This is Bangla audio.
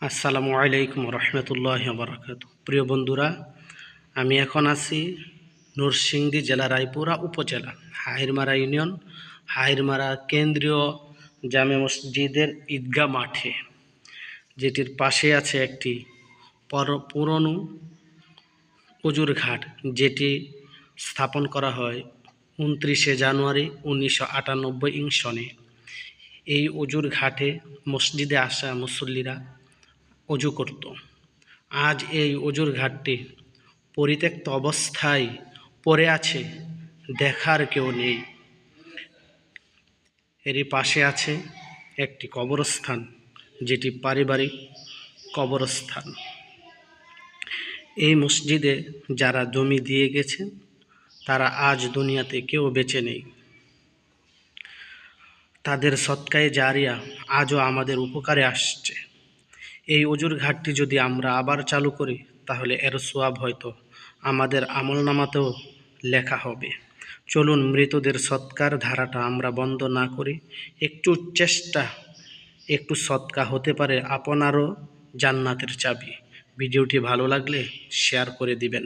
আসসালামু আলাইকুম রহমতুল্লাহ বারাকাত প্রিয় বন্ধুরা, আমি এখন আছি নরসিংদী জেলা রায়পুরা উপজেলা হাহিরমারা ইউনিয়ন হাহিরমারা কেন্দ্রীয় জামে মসজিদের ঈদগাহ মাঠে, যেটির পাশে আছে একটি পর- পুরনো অজুর ঘাট যেটি স্থাপন করা হয় উনত্রিশে জানুয়ারি উনিশশো আটানব্বই ইং সনে। এই অজুর ঘাটে মসজিদে আসা মুসল্লিরা অজু করত। আজ এই অজুর ঘাটটি পরিত্যক্ত অবস্থায় পড়ে আছে, দেখার কেউ নেই। এরই পাশে আছে একটি কবরস্থান, যেটি পারিবারিক কবরস্থান। এই মসজিদে যারা জমি দিয়ে গেছেন তারা আজ দুনিয়াতে কেউ বেঁচে নেই। তাদের সৎকায়ে জারিয়া আজও আমাদের উপকারে আসছে। এই অজুর ঘাটটি যদি আমরা আবার চালু করি, তাহলে এর সোয়াব হয়তো আমাদের আমল নামাতেও লেখা হবে। চলুন মৃতদের সৎকার ধারাটা আমরা বন্ধ না করি। একটু চেষ্টা, একটু সৎকা হতে পারে আপনারও জান্নাতের চাবি। ভিডিওটি ভালো লাগলে শেয়ার করে দিবেন।